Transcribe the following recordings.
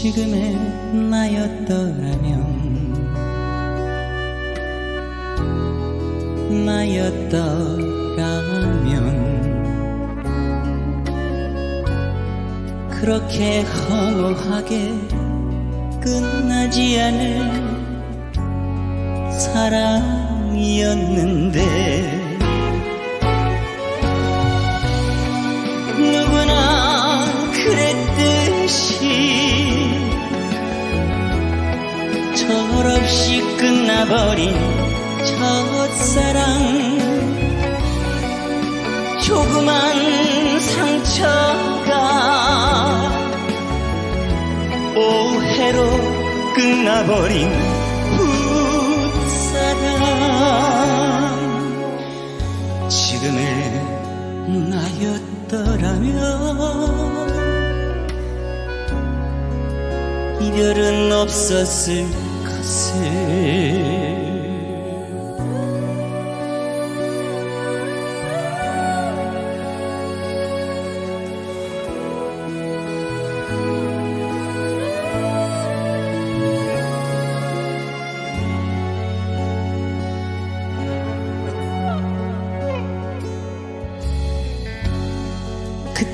지금의 나였더라면 나였더라면 그렇게 허무하게 끝나지 않을 사랑이었는데 철없이 끝나버린 첫사랑. 조그만 상처가 오해로 끝나버린 풋사랑. 지금의 나였더라면 이별은 없었을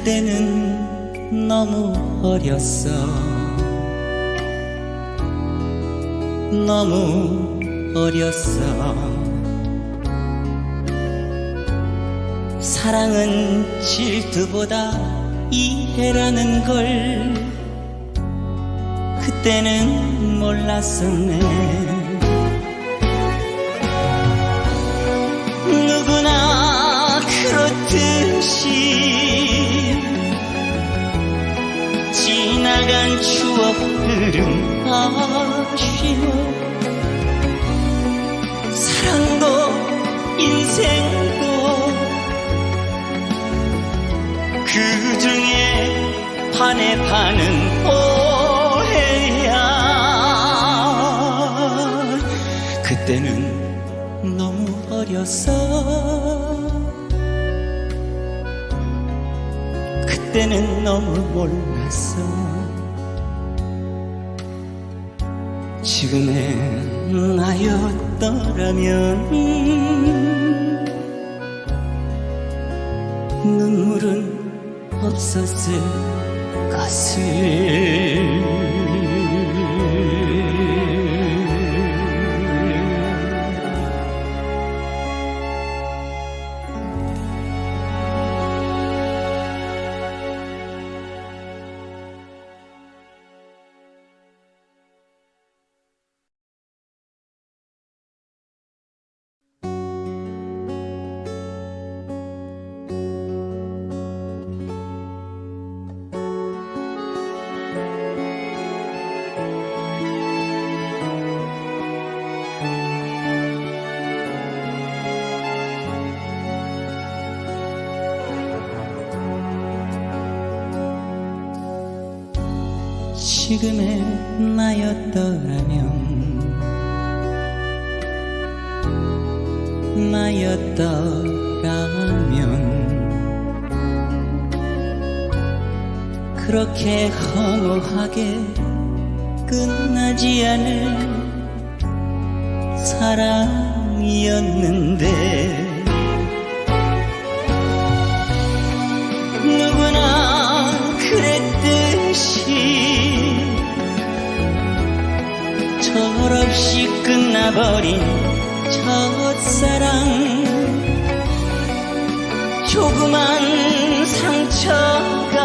그때는 너무 어렸어 너무 어렸어 사랑은 질투보다 이해라는 걸 그때는 몰랐었네. 누구나 그렇듯이 쉬워 사랑도 인생도 그 중에 반에 반은 오해야. 그때는 너무 어렸어 그때는 너무 몰랐어 지금의 나였더라면 눈물은 없었을 것을 지금의 나였더라면 나였더라면 그렇게 허무하게 끝나지 않을 사랑이었는데 끝나버린 첫사랑. 조그만 상처가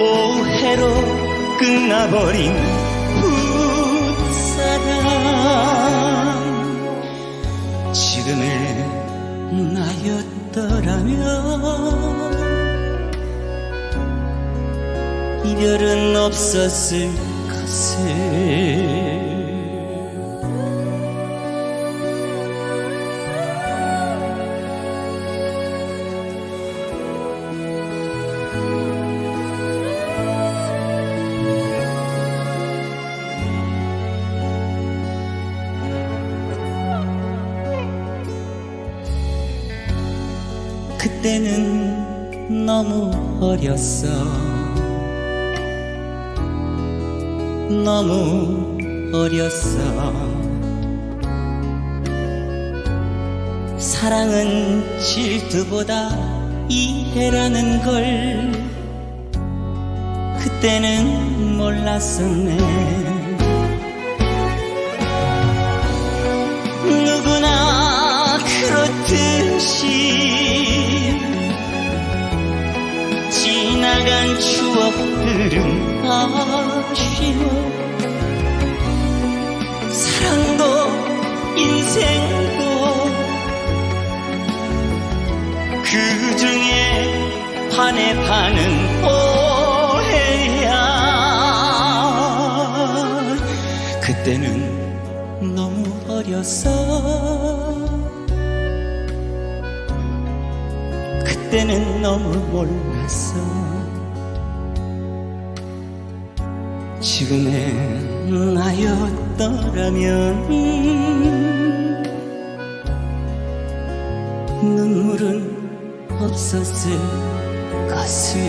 오해로 끝나버린 풋사랑. 지금의 나였더라면 이별은 없었을 그때는 너무 어렸어 너무 어렸어 사랑은 질투보다 이해라는 걸 그때는 몰랐었네. 누구나 그렇듯이 지나간 추억들은 아쉬워 사랑도 인생도 그 중에 반에 반은 오해야. 그때는 너무 어렸어 그때는 너무 몰랐어 지금의 나였더라면 눈물은 없었을 것을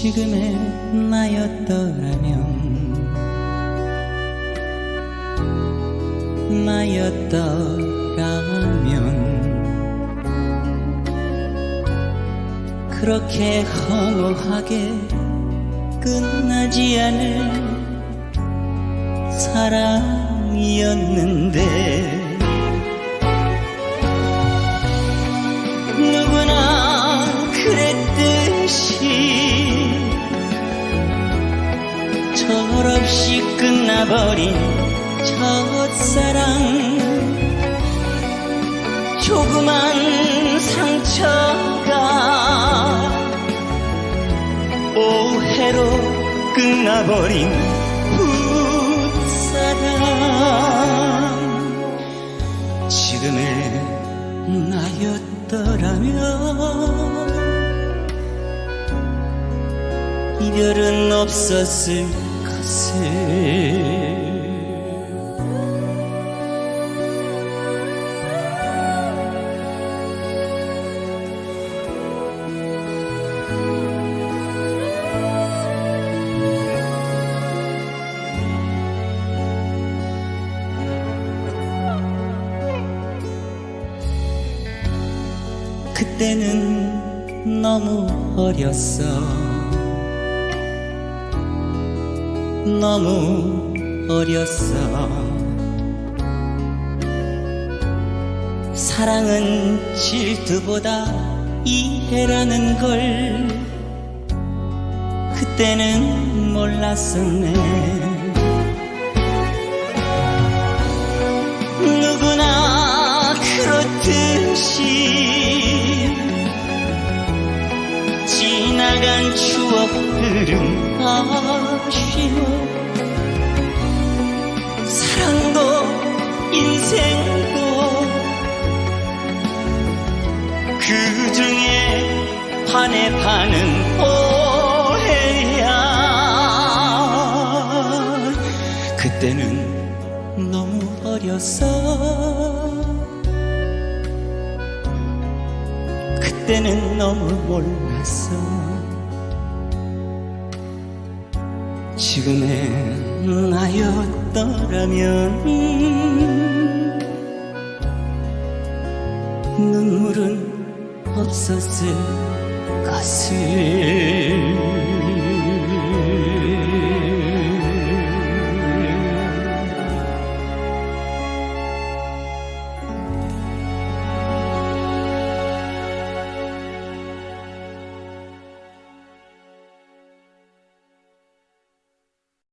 지금의 나였더라면 나였더라면 그렇게 허무하게 끝나지 않을 사랑이었는데 끝나버린 첫사랑. 조그만 상처가 오해로 끝나버린 풋사랑. 지금의 나였더라면 이별은 없었을 그때는 너무 어렸어 너무 어렸어 사랑은 질투보다 이해라는 걸 그때는 몰랐었네. 누구나 그렇듯이 지나간 추억들은 아쉬워 사랑도 인생도 그 중에 반에 반은 오해야. 그때는 너무 어렸어 그때는 너무 몰랐어 지금의 나였더라면 눈물은 없었을 것을